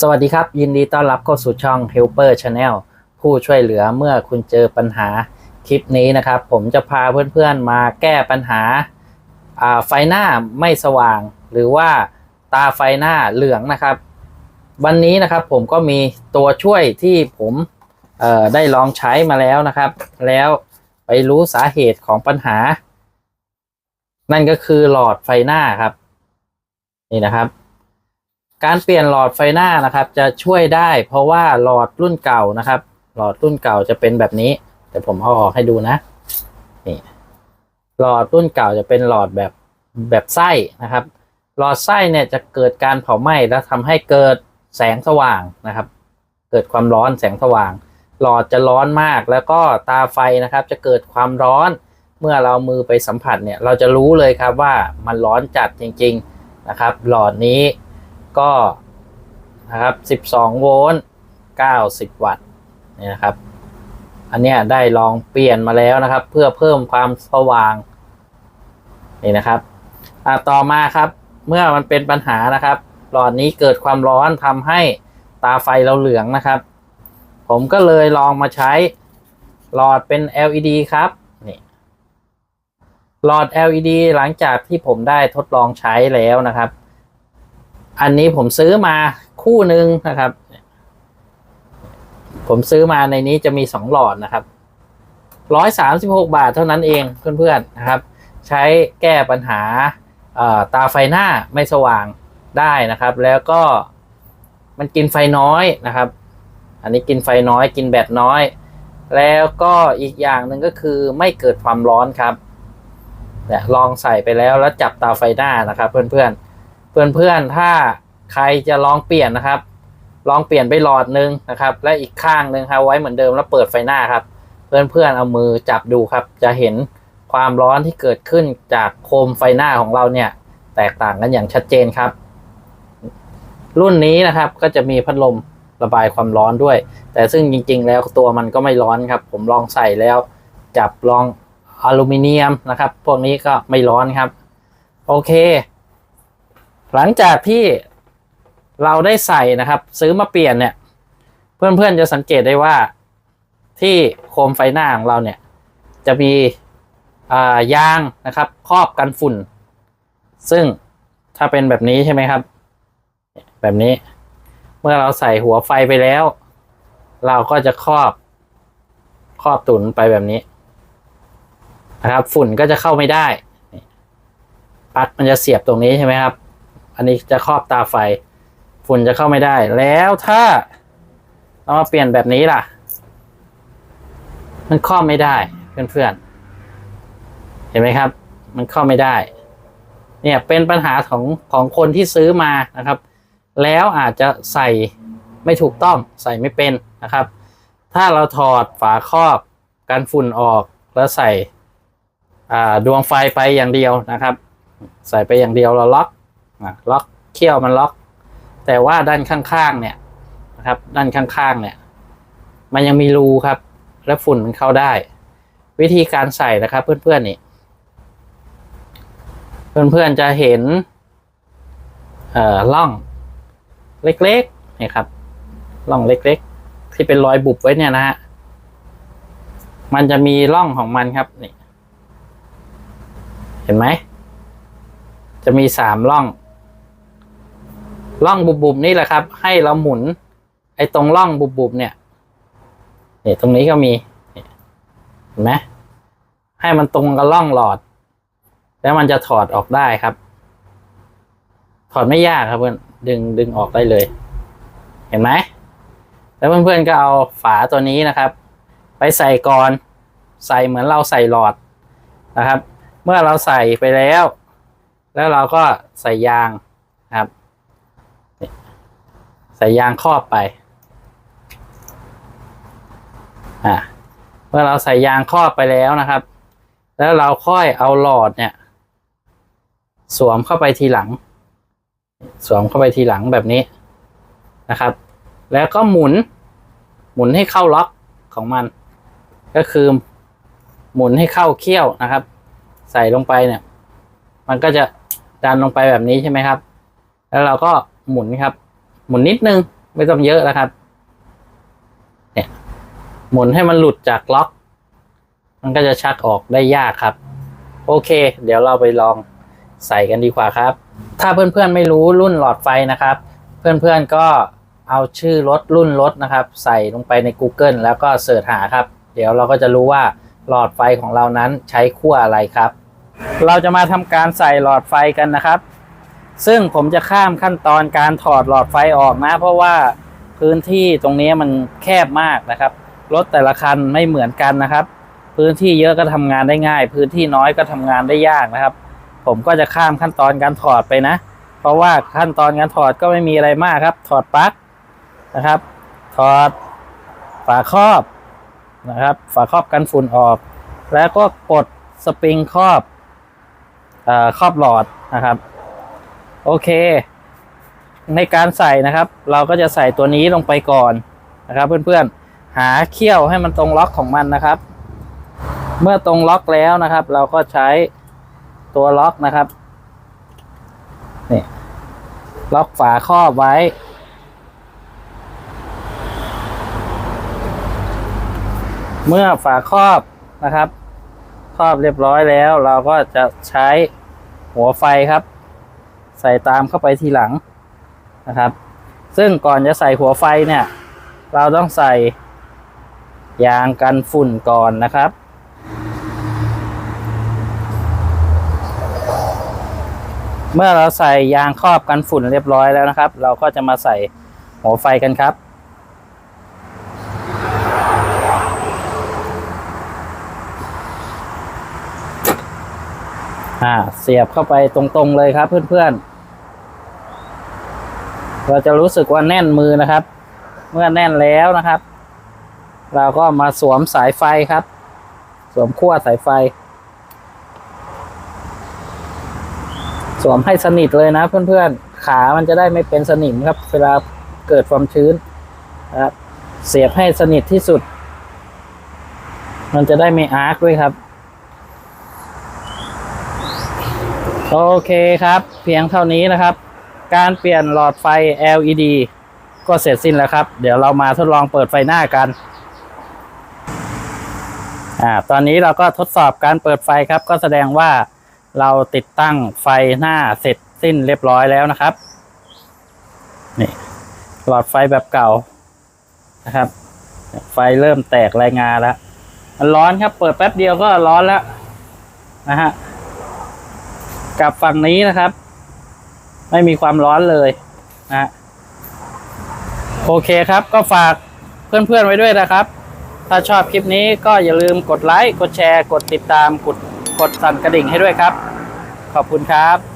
สวัสดีครับ ยินดีต้อนรับเข้าสู่ช่อง Helper Channel ผู้ช่วยเหลือเมื่อคุณเจอปัญหาคลิปนี้นะครับ ผมจะพาเพื่อนๆมาแก้ปัญหาาไฟหน้าไม่สว่าง หรือว่าตาไฟหน้าเหลืองนะครับ วันนี้นะครับผมก็มีตัวช่วยที่ผมได้ลองใช้มาแล้วนะครับ แล้วไปรู้สาเหตุของปัญหา นั่นก็คือหลอดไฟหน้าครับ นี่นะครับ การเปลี่ยนหลอดไฟหน้านะครับ จะช่วยได้เพราะว่าหลอดรุ่นเก่านะครับ หลอดรุ่นเก่าจะเป็นแบบนี้เดี๋ยวผมเอาออกให้ดูนะนี่หลอดรุ่นเก่าจะเป็นหลอดแบบแบบไส้นะครับ หลอดไส้เนี่ยจะเกิดการเผาไหม้แล้วทำให้เกิดแสงสว่างนะครับ เกิดความร้อนแสงสว่าง หลอดจะร้อนมากแล้วก็ตาไฟนะครับ จะเกิดความร้อนเมื่อเรามือไปสัมผัสเนี่ย เราจะรู้เลยครับว่ามันร้อนจัดจริง ๆนะครับ หลอดนี้ ก็นะครับ 12 โวลต์ 90 วัตต์เนี่ยนะครับ อันเนี้ยได้ลองเปลี่ยนมาแล้วนะครับ เพื่อเพิ่มความสว่างนี่นะครับอ่าต่อมาครับเมื่อมันเป็นปัญหานะครับ หลอดนี้เกิดความร้อนทำให้ตาไฟเราเหลืองนะครับ ผมก็เลยลองมาใช้หลอดเป็น LED ครับนี่หลอด LED หลังจากที่ผมได้ทดลองใช้แล้วนะครับ อันนี้ผมซื้อมาคู่หนึ่งนะครับ ผมซื้อมาในนี้จะมีสองหลอดนะครับร้อยสามสิบหกบาทเท่านั้นเองเพื่อนๆนะครับ ใช้แก้ปัญหาตาไฟหน้าไม่สว่างได้นะครับ แล้วก็มันกินไฟน้อยนะครับ อันนี้กินไฟน้อยกินแบตน้อย แล้วก็อีกอย่างหนึ่งก็คือไม่เกิดความร้อนครับเนี่ยลองใส่ไปแล้วแล้วจับตาไฟหน้านะครับ เพื่อนๆ เพื่อนๆถ้าใครจะลองเปลี่ยนนะครับ ลองเปลี่ยนไปหลอดนึงนะครับ และอีกข้างนึงครับไว้เหมือนเดิมแล้วเปิดไฟหน้าครับ เพื่อนๆเอามือจับดูครับ จะเห็นความร้อนที่เกิดขึ้นจากโคมไฟหน้าของเราเนี่ย แตกต่างกันอย่างชัดเจนครับ รุ่นนี้นะครับก็จะมีพัดลมระบายความร้อนด้วย แต่ซึ่งจริง ๆ แล้วตัวมันก็ไม่ร้อนครับ ผมลองใส่แล้วจับลองอลูมิเนียมนะครับ พวกนี้ก็ไม่ร้อนครับ โอเค หลังจากที่เราได้ใส่นะครับ ซื้อมาเปลี่ยนเนี่ย เพื่อนๆจะสังเกตได้ว่าที่โคมไฟหน้าของเราเนี่ย จะมีายางนะครับ ครอบกันฝุ่น ซึ่งถ้าเป็นแบบนี้ใช่ไหมครับ แบบนี้ เมื่อเราใส่หัวไฟไปแล้ว เราก็จะครอบครอบตุนไปแบบนี้นะครับ ฝุ่นก็จะเข้าไม่ได้ปลั๊กมันจะเสียบตรงนี้ใช่ไหมครับ อันนี้จะครอบตาไฟ ฝุ่นจะเข้าไม่ได้ แล้วถ้าเรามาเปลี่ยนแบบนี้ล่ะ มันครอบไม่ได้เพื่อนๆ เห็นไหมครับ มันครอบไม่ได้ เนี่ยเป็นปัญหาของของคนที่ซื้อมานะครับ แล้วอาจจะใส่ไม่ถูกต้องใส่ไม่เป็นนะครับ ถ้าเราถอดฝาครอบกันฝุ่นออกแล้วใส่ดวงไฟไปอย่างเดียวนะครับ ใส่ไปอย่างเดียวเราล็อก ล็อกเขี้ยวมันล็อก แต่ว่าด้านข้างๆเนี่ยนะครับ ด้านข้างๆเนี่ย มันยังมีรูครับ และฝุ่นมันเข้าได้ วิธีการใส่นะครับ เพื่อนๆนี่ เพื่อนๆจะเห็นเอ่อร่องเล็กๆนี่ครับร่องเล็กๆ ที่เป็นรอยบุบไว้เนี่ยนะฮะมันจะมีร่องของมันครับนี่ เห็นไหม จะมีสามร่อง ร่องบุบๆนี่แหละครับ ให้เราหมุน ไอ้ตรงร่องบุบๆเนี่ยนี่ตรงนี้ก็มีเห็นไหมให้มันตรงกับร่องหลอด แล้วมันจะถอดออกได้ครับ ถอดไม่ยากครับเพื่อนดึงดึงออกได้เลย เห็นไหมแล้วเพื่อนๆก็เอาฝาตัวนี้นะครับ ไปใส่ก่อนใส่เหมือนเราใส่หลอดนะครับ เมื่อเราใส่ไปแล้ว แล้วเราก็ใส่ยาง ใส่ยางครอบไป อ่าเมื่อเราใส่ยางครอบไปแล้วนะครับ แล้วเราค่อยเอาหลอดเนี่ย สวมเข้าไปทีหลัง สวมเข้าไปทีหลังแบบนี้นะครับ แล้วก็หมุน หมุนให้เข้าล็อกของมัน ก็คือหมุนให้เข้าเขี้ยวนะครับ ใส่ลงไปเนี่ย มันก็จะดันลงไปแบบนี้ใช่ไหมครับ แล้วเราก็หมุนครับ หมุนนิดนึง ไม่ต้องเยอะนะครับ เนี่ย หมุนให้มันหลุดจากล็อก มันก็จะชักออกได้ยากครับ โอเค เดี๋ยวเราไปลองใส่กันดีกว่าครับ ถ้าเพื่อนๆไม่รู้รุ่นหลอดไฟนะครับ เพื่อนๆก็เอาชื่อรถรุ่นรถนะครับ ใส่ลงไปใน Google แล้วก็เสิร์ชหาครับ เดี๋ยวเราก็จะรู้ว่าหลอดไฟของเรานั้นใช้ขั้วอะไรครับ เราจะมาทำการใส่หลอดไฟกันนะครับ ซึ่งผมจะข้ามขั้นตอนการถอดหลอดไฟออกนะ เพราะว่าพื้นที่ตรงนี้มันแคบมากนะครับ รถแต่ละคันไม่เหมือนกันนะครับ พื้นที่เยอะก็ทำงานได้ง่าย พื้นที่น้อยก็ทำงานได้ยากนะครับ ผมก็จะข้ามขั้นตอนการถอดไปนะ เพราะว่าขั้นตอนการถอดก็ไม่มีอะไรมากครับ ถอดปลั๊กนะครับ ถอดฝาครอบนะครับ ฝาครอบกันฝุ่นออก แล้วก็กดสปริงครอบเอ่อครอบหลอดนะครับ โอเค ในการใส่นะครับ เราก็จะใส่ตัวนี้ลงไปก่อนนะครับ เพื่อนๆหาเขี้ยวให้มันตรงล็อกของมันนะครับ เมื่อตรงล็อกแล้วนะครับ เราก็ใช้ตัวล็อกนะครับนี่ล็อกฝาครอบไว้ เมื่อฝาครอบนะครับ ครอบเรียบร้อยแล้ว เราก็จะใช้หัวไฟครับ ใส่ตามเข้าไปทีหลังนะครับ ซึ่งก่อนจะใส่หัวไฟเนี่ย เราต้องใส่ยางกันฝุ่นก่อนนะครับ เมื่อเราใส่ยางครอบกันฝุ่นเรียบร้อยแล้วนะครับ เราก็จะมาใส่หัวไฟกันครับ อ่า เสียบเข้าไปตรงๆเลยครับเพื่อนๆ เราจะรู้สึกว่าแน่นมือนะครับ เมื่อแน่นแล้วนะครับ เราก็มาสวมสายไฟครับ สวมขั้วสายไฟ สวมให้สนิทเลยนะเพื่อนๆ ขามันจะได้ไม่เป็นสนิมครับ เวลาเกิดความชื้นนะครับเสียบให้สนิทที่สุด มันจะได้ไม่อาร์คด้วยครับ โอเคครับ เพียงเท่านี้นะครับ การเปลี่ยนหลอดไฟ LED ก็เสร็จสิ้นแล้วครับ เดี๋ยวเรามาทดลองเปิดไฟหน้ากันอ่าตอนนี้เราก็ทดสอบการเปิดไฟครับ ก็แสดงว่าเราติดตั้งไฟหน้าเสร็จสิ้นเรียบร้อยแล้วนะครับนี่หลอดไฟแบบเก่านะครับ ไฟเริ่มแตกรายงานแล้วมันร้อนครับ เปิดแป๊บเดียวก็ร้อนแล้วนะฮะ กับฝั่งนี้นะครับ ไม่มีความร้อนเลยนะโอเคครับก็ฝากเพื่อนๆไว้ด้วยนะครับ ถ้าชอบคลิปนี้ก็อย่าลืมกดไลค์ กดแชร์ กดติดตาม กดกดสั่นกระดิ่งให้ด้วยครับ ขอบคุณครับ